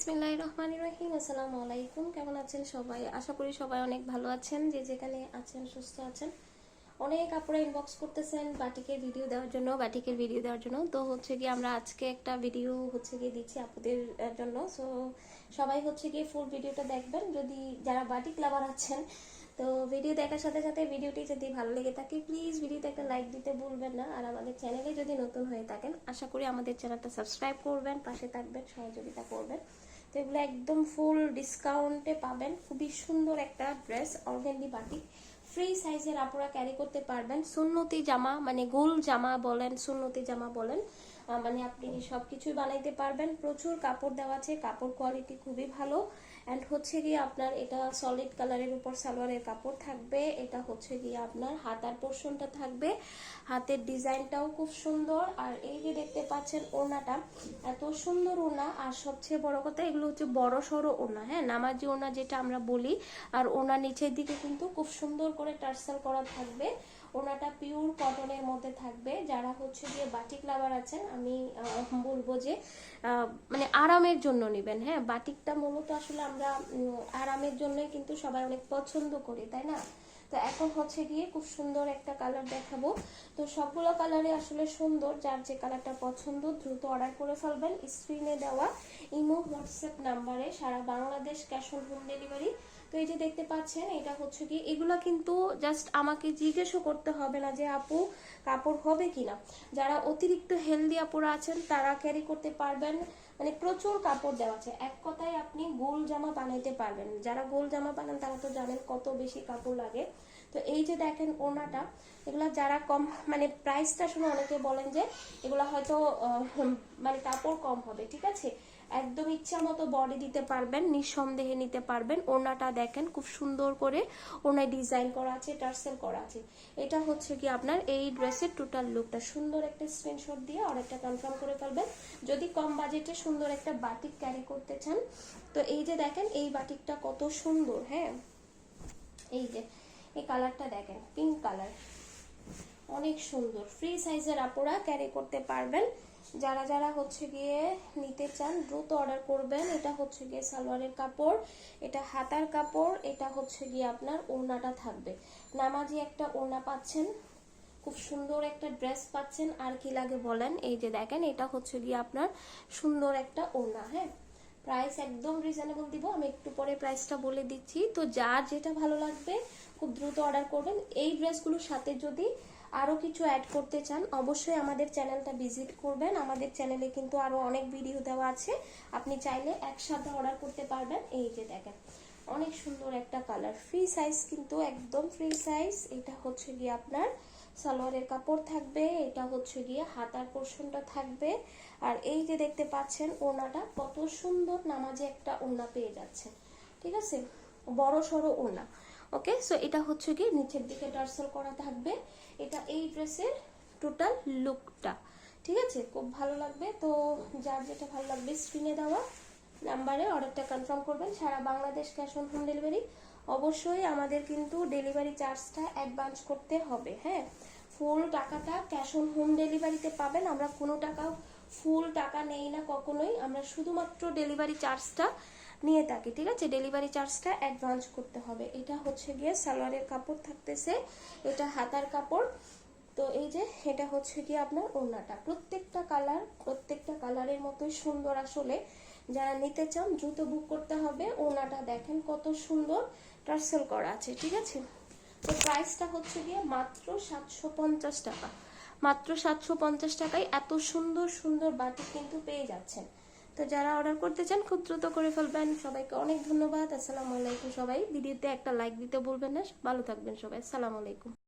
বিসমিল্লাহ রহমান রহিম। আসসালামু আলাইকুম। কেমন আছেন সবাই? আশা করি সবাই অনেক ভালো আছেন। যে যেখানে আছেন, সুস্থ আছেন। অনেক আপুরা ইনবক্স করতেছেন বাটিকের ভিডিও দেওয়ার জন্য, বাটিকের ভিডিও দেওয়ার জন্য। তো হচ্ছে কি আমরা আজকে একটা ভিডিও হচ্ছে গিয়ে দিচ্ছি আপুদের জন্য। সো সবাই হচ্ছে গিয়ে ফুল ভিডিওটা দেখবেন। যদি যারা বাটিক লাভার আছেন, তো ভিডিও দেখার সাথে সাথে ভিডিওটি যদি ভালো লেগে থাকে প্লিজ ভিডিওতে একটা লাইক দিতে ভুলবেন না। আর আমাদের চ্যানেলে যদি নতুন হয়ে থাকেন, আশা করি আমাদের চ্যানেলটা সাবস্ক্রাইব করবেন, পাশে থাকবেন, সহযোগিতা করবেন। তো এগুলো একদম ফুল ডিসকাউন্টে পাবেন। খুবই সুন্দর একটা ড্রেস অর্গেন্ডি বাটিক ফ্রি সাইজের আপনারা ক্যারি করতে পারবেন। সুন্নতি জামা মানে গোল জামা বলেন, সুন্নতি জামা বলেন মানে আপনি সব কিছুই বানাইতে পারবেন। প্রচুর কাপড় দেওয়া আছে, কাপড় কোয়ালিটি খুবই ভালো। অ্যান্ড হচ্ছে গিয়ে আপনার এটা সলিড কালারের উপর সালোয়ারের কাপড় থাকবে। এটা হচ্ছে গিয়ে আপনার হাতার পোর্শনটা থাকবে। হাতের ডিজাইনটাও খুব সুন্দর। আর এই যে দেখতে পাচ্ছেন ওনাটা এত সুন্দর ওনা আর সবচেয়ে বড় কথা, এগুলো হচ্ছে বড় সড়ো ওনা হ্যাঁ? নামাজি ওনা যেটা আমরা বলি। আর ওনা নিচের দিকে কিন্তু খুব সুন্দর করে টার্সাল করা থাকবে। ওনাটা পিওর কটনের মধ্যে থাকবে। যারা হচ্ছে গিয়ে বাটিক লাভার আছেন, আমি বলব যে মানে আরামের জন্য নেবেন হ্যাঁ? বাটিকটা মূলত আসলে আমরা উম, আরামের জন্যই কিন্তু সবাই অনেক পছন্দ করি তাই না? তো এখন হচ্ছে গিয়ে খুব সুন্দর একটা কালার দেখাবো। তো সবগুলো কালারে আসলে সুন্দর যার যে কালারটা পছন্দ দ্রুত অর্ডার করে ফেলবেন। স্ক্রিনে দেওয়া ইমো হোয়াটসঅ্যাপ নাম্বারে সারা Bangladesh cash on home delivery তো এই যে দেখতে পাচ্ছেন, এটা হচ্ছে কি, এগুলা কিন্তু জাস্ট আমাকে জিজ্ঞেসও করতে হবে না যে আপু, কাপড় হবে কিনা। যারা অতিরিক্ত হেলদি আপুরা আছেন, তারা ক্যারি করতে পারবেন মানে প্রচুর কাপড় দেওয়া আছে। এক কথায় আপনি গোল জামা বানাইতে পারবেন। যারা গোল জামা বানান, তারা তো জানেন কত বেশি কাপড় লাগে। তো এই যে দেখেন ওনাটা এগুলা যারা কম মানে প্রাইসটা শুনে অনেকে বলেন যে, এগুলা হয়তো মানে কাপড় কম হবে, ঠিক আছে? একদম ইচ্ছা মতো বডি দিতে পারবেন, নিঃসন্দেহে নিতে পারবেন। ওনাটা দেখেন, খুব সুন্দর করে ওনায় ডিজাইন করা আছে টার্সেল করা আছে। এটা হচ্ছে কি আপনার এই ড্রেসের টোটাল লুকটা সুন্দর একটা স্ক্রিনশট দিয়ে অর্ডারটা কনফার্ম করে ফেলবেন। যদি কম বাজেটে সুন্দর একটা বাটিক ক্যারি করতে চান, তো এই যে দেখেন, এই বাটিকটা কত সুন্দর হ্যাঁ? এই যে, এই কালারটা দেখেন পিঙ্ক কালার অনেক সুন্দর। ফ্রি সাইজের আপুরা ক্যারি করতে পারবেন। যারা যারা হচ্ছে গিয়ে নিতে চান, দ্রুত অর্ডার করবেন। এটা হচ্ছে গিয়ে সালোয়ারের কাপড়, এটা হাতার কাপড়, এটা হচ্ছে গিয়ে আপনার ওড়নাটা থাকবে। নামাজি একটা ওড়না পাচ্ছেন, খুব সুন্দর একটা ড্রেস পাচ্ছেন। আর কি লাগে বলেন? এই যে দেখেন, এটা হচ্ছে গিয়ে আপনার সুন্দর একটা ওড়না হ্যাঁ? প্রাইস একদম রিজনেবল দিব, আমি একটু পরে প্রাইসটা বলে দিচ্ছি। তো যার যেটা ভালো লাগবে, খুব দ্রুত অর্ডার করবেন। এই ড্রেসগুলোর সাথে যদি আরও কিছু অ্যাড করতে চান, অবশ্যই আমাদের চ্যানেলটা ভিজিট করবেন। আমাদের চ্যানেলে কিন্তু আরও অনেক ভিডিও দেওয়া আছে। আপনি চাইলে একসাথে অর্ডার করতে পারবেন। এই যে দেখেন, অনেক সুন্দর একটা কালার ফ্রি সাইজ কিন্তু একদম ফ্রি সাইজ এটা হচ্ছে গিয়ে আপনার সালোয়ারের কাপড় থাকবে, এটা হচ্ছে গিয়ে হাতার পোর্শনটা থাকবে। আর এই যে দেখতে পাচ্ছেন ওনাটা কত সুন্দর নামাজে একটা ওনা পেয়ে যাচ্ছে। ঠিক আছে? বড় সড়ো ওনা ওকে সো এটা হচ্ছে গিয়ে নিচের দিকে টার্সেল করা থাকবে। এটা এই ড্রেসের টোটাল লুকটা ঠিক আছে? খুব ভালো লাগবে। তো যার যেটা ভালো লাগবে স্ক্রিনে দেওয়া নাম্বারে অর্ডারটা কনফার্ম করবেন। সারা Bangladesh cash on home delivery অবশ্যই আমাদের কিন্তু ডেলিভারি চার্জটা অ্যাডভান্স করতে হবে হ্যাঁ? ফুল টাকাটা ক্যাশ অন হোম ডেলিভারিতে পাবেন। আমরা কোনো টাকা ফুল টাকা নেই না কখনোই। আমরা শুধুমাত্র ডেলিভারি চার্জটা নিয়ে থাকি, ঠিক আছে? ডেলিভারি চার্জটা অ্যাডভান্স করতে হবে। এটা হচ্ছে গিয়ে সালোয়ারের কাপড় থাকতেছে, এটা হাতার কাপড়। তো এই যে, এটা হচ্ছে কি আপনার ওড়নাটা। প্রত্যেকটা কালার প্রত্যেকটা কালারের মতোই সুন্দর আসলে। যারা নিতে চান, দ্রুত বুক করতে হবে। ওড়নাটা দেখেন কত সুন্দর টার্সেল করা আছে, ঠিক আছে? তো প্রাইসটা হচ্ছে গিয়ে মাত্র সাতশো পঞ্চাশ টাকা। মাত্র সাতশো পঞ্চাশ টাকায় এত সুন্দর সুন্দর বাটি কিন্তু পেয়ে যাচ্ছেন। তো যারা অর্ডার করতে চান, খুব দ্রুত করে ফেলবেন। সবাইকে অনেক ধন্যবাদ। আসসালামু আলাইকুম সবাই। ভিডিওতে একটা লাইক দিতে বলবেন না। ভালো থাকবেন সবাই। আসসালামু আলাইকুম।